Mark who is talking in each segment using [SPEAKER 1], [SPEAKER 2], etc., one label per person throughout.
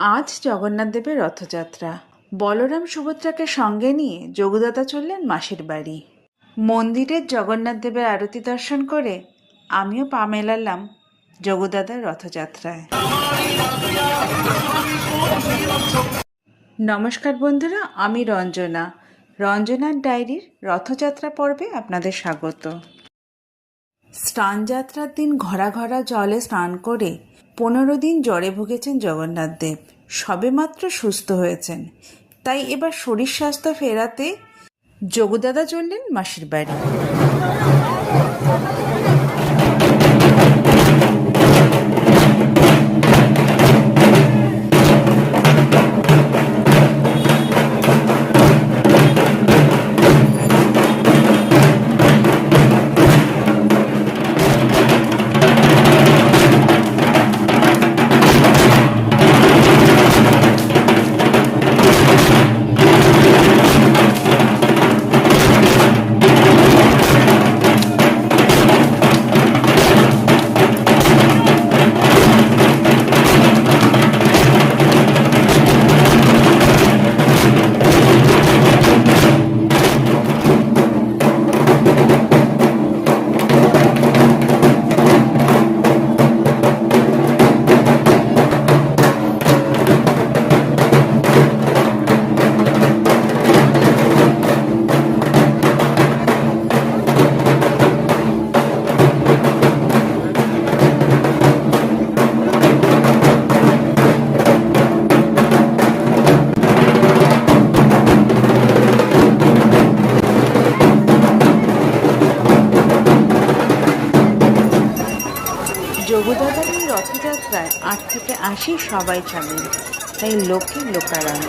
[SPEAKER 1] আজ জগন্নাথ দেবের রথযাত্রা। বলরাম সুভদ্রাকে সঙ্গে নিয়ে যোগদাতা চললেন মাসির বাড়ি। মন্দিরের জগন্নাথ দেবের আরতি দর্শন করে আমিও পা মেলালাম যোগদাদার রথযাত্রায়। নমস্কার বন্ধুরা, আমি রঞ্জনা। রঞ্জনার ডায়েরির রথযাত্রা পর্বে আপনাদের স্বাগত। স্নানযাত্রার দিন ঘরা ঘরা জলে স্নান করে পনেরো দিন জ্বরে ভুগেছেন জগন্নাথ দেব। সবেমাত্র সুস্থ হয়েছেন। তাই এবার শরীর স্বাস্থ্য ফেরাতে যোগদাদা চললেন মাসির বাড়ি। এই রথযাত্রায় আট থেকে আশি সবাই সামিল তাই লোকে লোকারণ্য।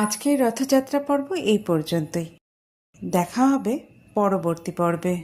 [SPEAKER 1] আজকের রথযাত্রা পর্ব এই পর্যন্তই। দেখা হবে পরবর্তী পর্বে।